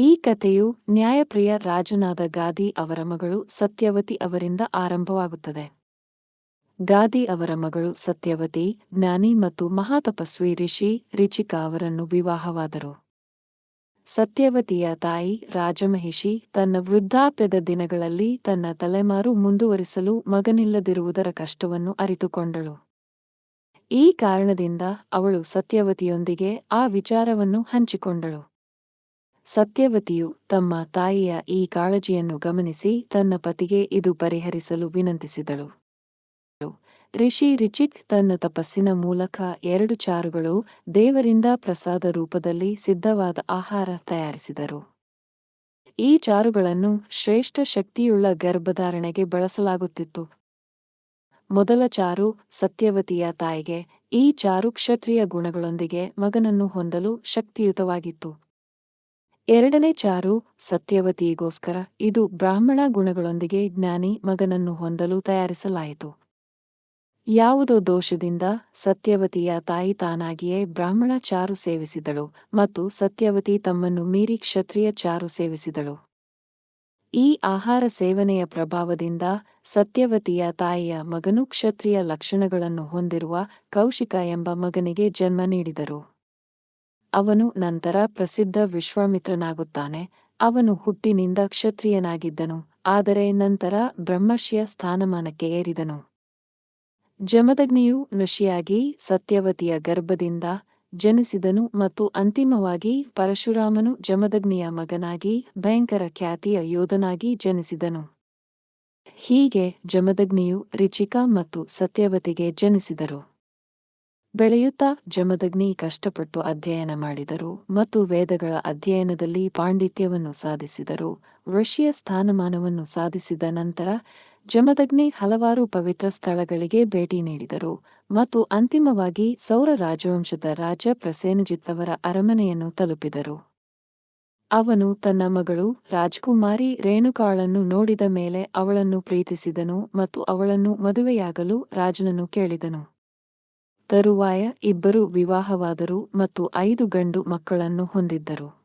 ಈ ಕಥೆಯು ನ್ಯಾಯಪ್ರಿಯ ರಾಜನಾದ ಗಾದಿ ಅವರ ಮಗಳು ಸತ್ಯವತಿ ಅವರಿಂದ ಆರಂಭವಾಗುತ್ತದೆ. ಗಾದಿ ಅವರ ಮಗಳು ಸತ್ಯವತಿ, ಜ್ಞಾನಿ ಮತ್ತು ಮಹಾತಪಸ್ವಿ ಋಷಿ ರಿಚಿಕಾ ಅವರನ್ನು ವಿವಾಹವಾದರು. ಸತ್ಯವತಿಯ ತಾಯಿ ರಾಜಮಹಿಷಿ ತನ್ನ ವೃದ್ಧಾಪ್ಯದ ದಿನಗಳಲ್ಲಿ ತನ್ನ ತಲೆಮಾರು ಮುಂದುವರಿಸಲು ಮಗನಿಲ್ಲದಿರುವುದರ ಕಷ್ಟವನ್ನು ಅರಿತುಕೊಂಡಳು. ಈ ಕಾರಣದಿಂದ ಅವಳು ಸತ್ಯವತಿಯೊಂದಿಗೆ ಆ ವಿಚಾರವನ್ನು ಹಂಚಿಕೊಂಡಳು. ಸತ್ಯವತಿಯು ತಮ್ಮ ತಾಯಿಯ ಈ ಕಾಳಜಿಯನ್ನು ಗಮನಿಸಿ ತನ್ನ ಪತಿಗೆ ಇದು ಪರಿಹರಿಸಲು ವಿನಂತಿಸಿದಳು. ಋಷಿ ರಿಚಿತ್ ತನ್ನ ತಪಸ್ಸಿನ ಮೂಲಕ ಎರಡು ಚಾರುಗಳು ದೇವರಿಂದ ಪ್ರಸಾದ ರೂಪದಲ್ಲಿ ಸಿದ್ಧವಾದ ಆಹಾರ ತಯಾರಿಸಿದರು. ಈ ಚಾರುಗಳನ್ನು ಶ್ರೇಷ್ಠ ಶಕ್ತಿಯುಳ್ಳ ಗರ್ಭಧಾರಣೆಗೆ ಬಳಸಲಾಗುತ್ತಿತ್ತು. ಮೊದಲ ಚಾರು ಸತ್ಯವತಿಯ ತಾಯಿಗೆ, ಈ ಚಾರು ಕ್ಷತ್ರಿಯ ಗುಣಗಳೊಂದಿಗೆ ಮಗನನ್ನು ಹೊಂದಲು ಶಕ್ತಿಯುತವಾಗಿತ್ತು. ಎರಡನೇ ಚಾರು ಸತ್ಯವತಿಗೋಸ್ಕರ ಇದು ಬ್ರಾಹ್ಮಣ ಗುಣಗಳೊಂದಿಗೆ ಜ್ಞಾನಿ ಮಗನನ್ನು ಹೊಂದಲು ತಯಾರಿಸಲಾಯಿತು. ಯಾವುದೋ ದೋಷದಿಂದ ಸತ್ಯವತಿಯ ತಾಯಿ ತಾನಾಗಿಯೇ ಬ್ರಾಹ್ಮಣ ಚಾರು ಸೇವಿಸಿದಳು ಮತ್ತು ಸತ್ಯವತಿ ತಮ್ಮನ್ನು ಮೀರಿ ಕ್ಷತ್ರಿಯ ಚಾರು ಸೇವಿಸಿದಳು. ಈ ಆಹಾರ ಸೇವನೆಯ ಪ್ರಭಾವದಿಂದ ಸತ್ಯವತಿಯ ತಾಯಿಯ ಮಗನು ಕ್ಷತ್ರಿಯ ಲಕ್ಷಣಗಳನ್ನು ಹೊಂದಿರುವ ಕೌಶಿಕ ಎಂಬ ಮಗನಿಗೆ ಜನ್ಮ ನೀಡಿದರು. ಅವನು ನಂತರ ಪ್ರಸಿದ್ಧ ವಿಶ್ವಾಮಿತ್ರನಾಗುತ್ತಾನೆ. ಅವನು ಹುಟ್ಟಿನಿಂದ ಕ್ಷತ್ರಿಯನಾಗಿದ್ದನು, ಆದರೆ ನಂತರ ಬ್ರಹ್ಮರ್ಷಿಯ ಸ್ಥಾನಮಾನಕ್ಕೆ ಏರಿದನು. ಜಮದಗ್ನಿಯು ಋಷಿಯಾಗಿ ಸತ್ಯವತಿಯ ಗರ್ಭದಿಂದ ಜನಿಸಿದನು ಮತ್ತು ಅಂತಿಮವಾಗಿ ಪರಶುರಾಮನು ಜಮದಗ್ನಿಯ ಮಗನಾಗಿ ಭಯಂಕರ ಖ್ಯಾತಿಯ ಯೋಧನಾಗಿ ಜನಿಸಿದನು. ಹೀಗೆ ಜಮದಗ್ನಿಯು ರಿಚಿಕಾ ಮತ್ತು ಸತ್ಯವತಿಗೆ ಜನಿಸಿದರು. ಬೆಳೆಯುತ್ತಾ ಜಮದಗ್ನಿ ಕಷ್ಟಪಟ್ಟು ಅಧ್ಯಯನ ಮಾಡಿದರು ಮತ್ತು ವೇದಗಳ ಅಧ್ಯಯನದಲ್ಲಿ ಪಾಂಡಿತ್ಯವನ್ನು ಸಾಧಿಸಿದರು. ಋಷಿಯ ಸ್ಥಾನಮಾನವನ್ನು ಸಾಧಿಸಿದ ನಂತರ ಜಮದಗ್ನಿ ಹಲವಾರು ಪವಿತ್ರ ಸ್ಥಳಗಳಿಗೆ ಭೇಟಿ ನೀಡಿದರು ಮತ್ತು ಅಂತಿಮವಾಗಿ ಸೌರ ರಾಜವಂಶದ ರಾಜ ಪ್ರಸೇನಜಿತ್ತವರ ಅರಮನೆಯನ್ನು ತಲುಪಿದರು. ಅವನು ತನ್ನ ಮಗಳು ರಾಜಕುಮಾರಿ ರೇಣುಕಾಳನ್ನು ನೋಡಿದ ಮೇಲೆ ಅವಳನ್ನು ಪ್ರೀತಿಸಿದನು ಮತ್ತು ಅವಳನ್ನು ಮದುವೆಯಾಗಲು ರಾಜನನ್ನು ಕೇಳಿದನು. ತರುವಾಯ ಇಬ್ಬರು ವಿವಾಹವಾದರು ಮತ್ತು ಐದು ಗಂಡು ಮಕ್ಕಳನ್ನು ಹೊಂದಿದ್ದರು.